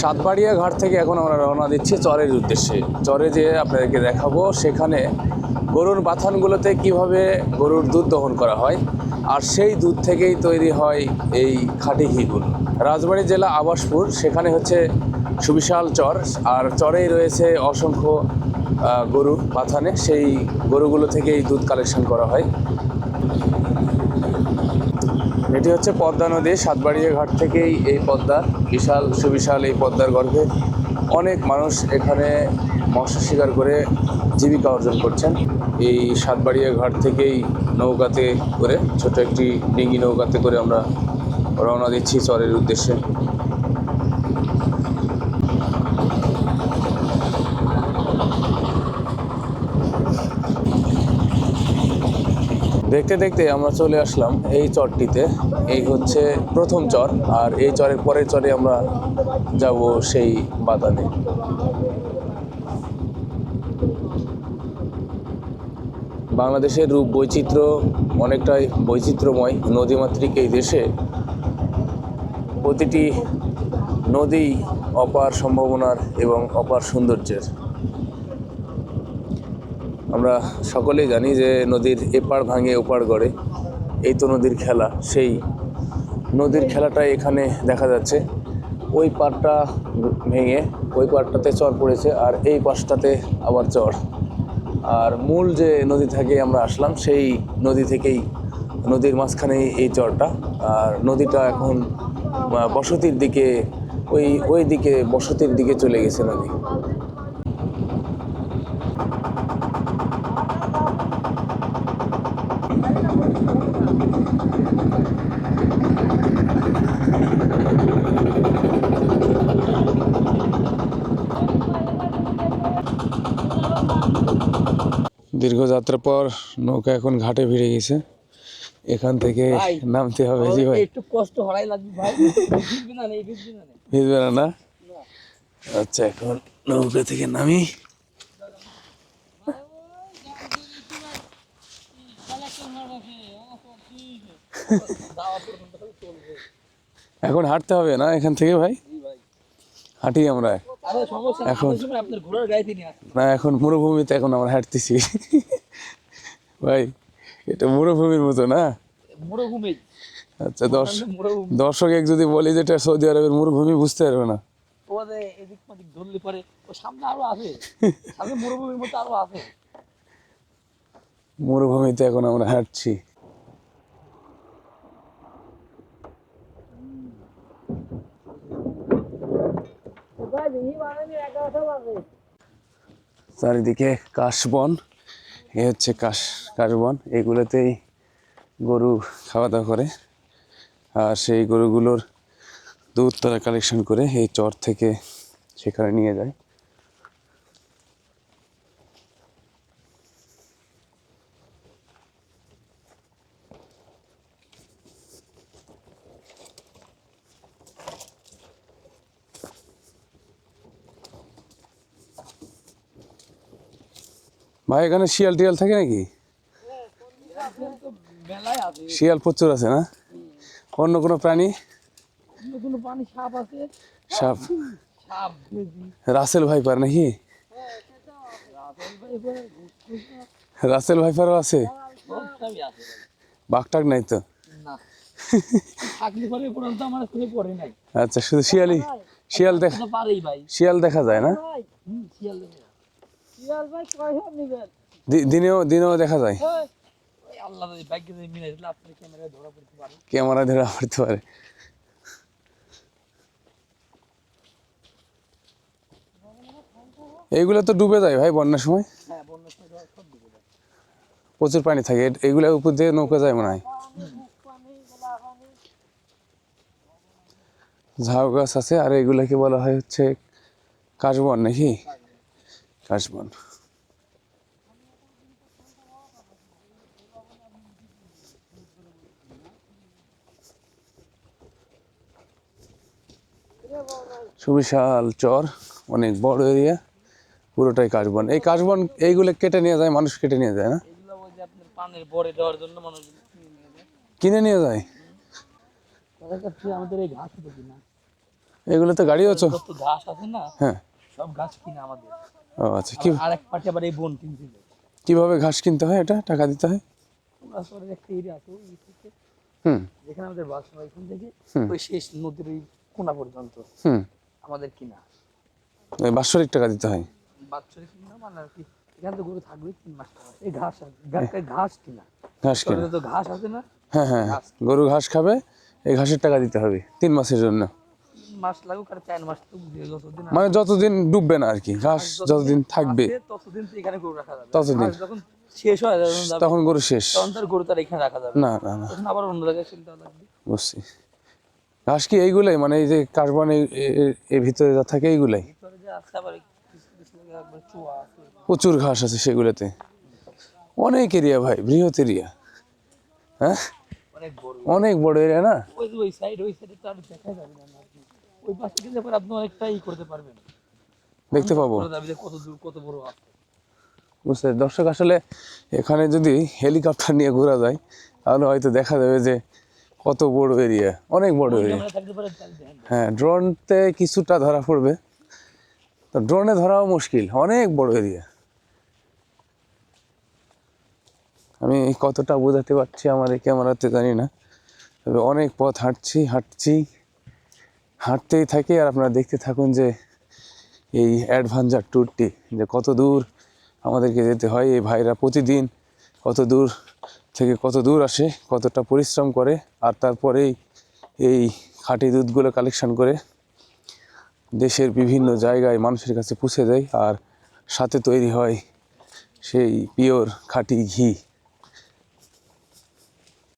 সাতবাড়িয়া ঘাট থেকে এখন আমরা রওনা দিচ্ছি চরের উদ্দেশ্যে। চরে যে আপনাদেরকে দেখাবো সেখানে গরুর বাথানগুলোতে কীভাবে গরুর দুধ দহন করা হয় আর সেই দুধ থেকেই তৈরি হয় এই খাঁটি ঘিগুলো। রাজবাড়ী জেলা আবাসপুর, সেখানে হচ্ছে সুবিশাল চর আর চরেই রয়েছে অসংখ্য গরু বাথানে। সেই গরুগুলো থেকেই দুধ কালেকশন করা হয়। এটি হচ্ছে পদ্মা নদী, সাতবাড়িয়া ঘাট থেকেই এই পদ্মা, বিশাল, সুবিশাল এই পদ্মার গর্ভে অনেক মানুষ এখানে মৎস্য শিকার করে জীবিকা অর্জন করছেন। এই সাতবাড়িয়া ঘাট থেকেই নৌকাতে করে, ছোট একটি ডিঙ্গি নৌকাতে করে আমরা রওনা দিচ্ছি চরের উদ্দেশ্যে। দেখতে দেখতে আমরা চলে আসলাম এই চরটিতে। এই হচ্ছে প্রথম চর, আর এই চরের পরের চরে আমরা যাব সেই বাদানে বাংলাদেশের রূপ বৈচিত্র্য অনেকটাই বৈচিত্র্যময় নদীমাতৃক এই দেশে। প্রতিটি নদী অপার সম্ভাবনার এবং অপার সৌন্দর্যের। আমরা সকলেই জানি যে নদীর এপার ভাঙে ওপার গড়ে। এই তো নদীর খেলা, সেই। নদীর খেলাটাই এখানে দেখা যাচ্ছে। ওই পাড়টা ভেঙে, ওই পাড়টাতে চর পড়েছে আর এই পাশটাতে আবার চর। আর মূল যে নদী থেকে আমরা আসলাম, সেই নদী থেকেই, নদীর মাঝখানেই এই চরটা। আর নদীটা এখন বসতির দিকে, ওই ওই দিকে, বসতির দিকে চলে গেছে নদী। দীর্ঘ যাত্রার পর নৌকা এখন ঘাটে ভিড়ে গেছে। এখান থেকে নামতে হবে জি ভাই। একটু কষ্ট হরাই লাগবে ভাই। ভিজবে না ভিজবে না আচ্ছা এখন নৌকা থেকে নামি। এখন হাঁটতে হবে না এখান থেকে ভাই? হাঁটি আমরা। এখন- না এখন মরুভূমিতে এখন আমরা হাঁটতেছি। ভাই এটা মরুভূমির মতো না? মরুভূমি। আচ্ছা মরুভূমি। দর্শক এক যদি বলি যে এটা সৌদি আরবের মরুভূমি বুঝতে পারবে না। এদিক ধরলে পরে ও সামনে আরও আছে। সামনে মরুভূমির মতো আরও আছে। মরুভূমিতে এখন আমরা হাঁটছি। চারিদিকে কাশবন, এ হচ্ছে কাশ, কাশবন, এগুলোতেই গরু খাওয়া দাওয়া করে। আর সেই গরুগুলোর দুধ তারা কালেকশন করে এই চর থেকে সেখানে নিয়ে যায়। ভাই, এখানে শিয়াল টিয়াল থাকে নাকি? শিয়াল প্রচুর আছে না? অন্য কোনো প্রাণী? সাপ। রাসেল ভাইপার নাকি? রাসেল ভাইপারও আছে? বাঘটাক নাই তো? আচ্ছা শুধু শিয়ালই শিয়াল দেখা শিয়াল দেখা যায় না? দিনেও দিনেও দেখা যায়। ওই আল্লাহ যদি ব্যাগে যদি মিলে দিলে আপনার ক্যামেরায় ধরা পড়তে পারে। ক্যামেরা ধরে পড়তে পারে। এইগুলো তো ডুবে যায় ভাই বন্যার সময়। হ্যাঁ বন্যার সময় ধরা সব ডুবে যায়। প্রচুর পানি থাকে। এ- এইগুলোর উপর দিয়ে নৌকা যায় মনে হয়। ঝাউ গাছ আছে আর এগুলাকে বলা হয় হচ্ছে কাশবন নাকি? কাশবন সুবিশাল চর অনেক বড় এরিয়া পুরোটাই কাশবন এই কাশবন এইগুলো কেটে নিয়ে যায় মানুষ কেটে নিয়ে যায় না? কিনে নিয়ে যায়। এগুলো তো গাড়ি ঘাস আছে না? হ্যাঁ। সব ঘাস কিনে আমাদের। ও আচ্ছা কি আর এক পার্টি আবার এই বোন কিনছিল। কীভাবে ঘাস কিনতে হয় এটা? টাকা দিতে হয়? একটা এরিয়া আছে ওই থেকে হুম। যেখানে আমাদের বাসা এখান থেকে ওই শেষ নদীর ওই কোনা পর্যন্ত হুম। আমাদের কিনা। ওই বাৎসরিক টাকা দিতে হয়? বাচ্চারা কিনা মানে আর কি এখানে তো গরু থাকবে তিন মাস এই ঘাস ঘাস কিনা। ঘাস কেনা। তো ঘাস আছে না? হ্যাঁ হ্যাঁ হ্যাঁ। গরু ঘাস খাবে এই ঘাসের টাকা দিতে হবে তিন মাসের জন্য। মাস লাগুক আর চার মাস যতদিন মানে যতদিন ডুববে না আর কি ঘাস যতদিন থাকবে। ততদিন তো এখানে গরু রাখা যাবে। ততদিন। যখন শেষ হয় তখন গরু শেষ। তখন তার গরু তার এখানে রাখা যাবে। না না না। তখন আবার অন্য জায়গায় চলতে লাগবে। বুঝছি। ঘাস কি এইগুলাই? মানে এই যে কার্বন এর ভিতরে যা থাকে এইগুলাই? প্রচুর ঘাস আছে সেগুলোতে। অনেক এরিয়া ভাই বৃহৎ এরিয়া। হ্যাঁ? অনেক বড়। এরিয়া না? ওই সাইড ওই সাইডে তো আর দেখা যাবে না। ওই পাশে গেলে পরে আপনি অনেকটা ই করতে পারবেন। দেখতে পাবো। কত দূর কত বড় আছে। বুঝতে দর্শক আসলে এখানে যদি হেলিকপ্টার নিয়ে ঘোরা যায় তাহলে হয়তো দেখা যাবে যে কত বড় এরিয়া অনেক বড় এরিয়া। হ্যাঁ ড্রোনতে কিছুটা ধরা পড়বে। তো ড্রোনে ধরাও মুশকিল অনেক বড় এরিয়া। আমি কতটা বোঝাতে পারছি আমার এই ক্যামেরাতে জানি না তবে অনেক পথ হাঁটছি হাঁটছি। হাঁটতেই থাকি আর আপনারা দেখতে থাকুন যে এই অ্যাডভেঞ্চার ট্যুরটি, যে কত দূর আমাদেরকে যেতে হয়। এই ভাইরা প্রতিদিন কত দূর থেকে কত দূর আসে, কতটা পরিশ্রম করে, আর তারপরেই এই খাঁটি দুধগুলো কালেকশন করে দেশের বিভিন্ন জায়গায় মানুষের কাছে পৌঁছে দেয়। আর সাথে তৈরি হয় সেই পিওর খাঁটি ঘি।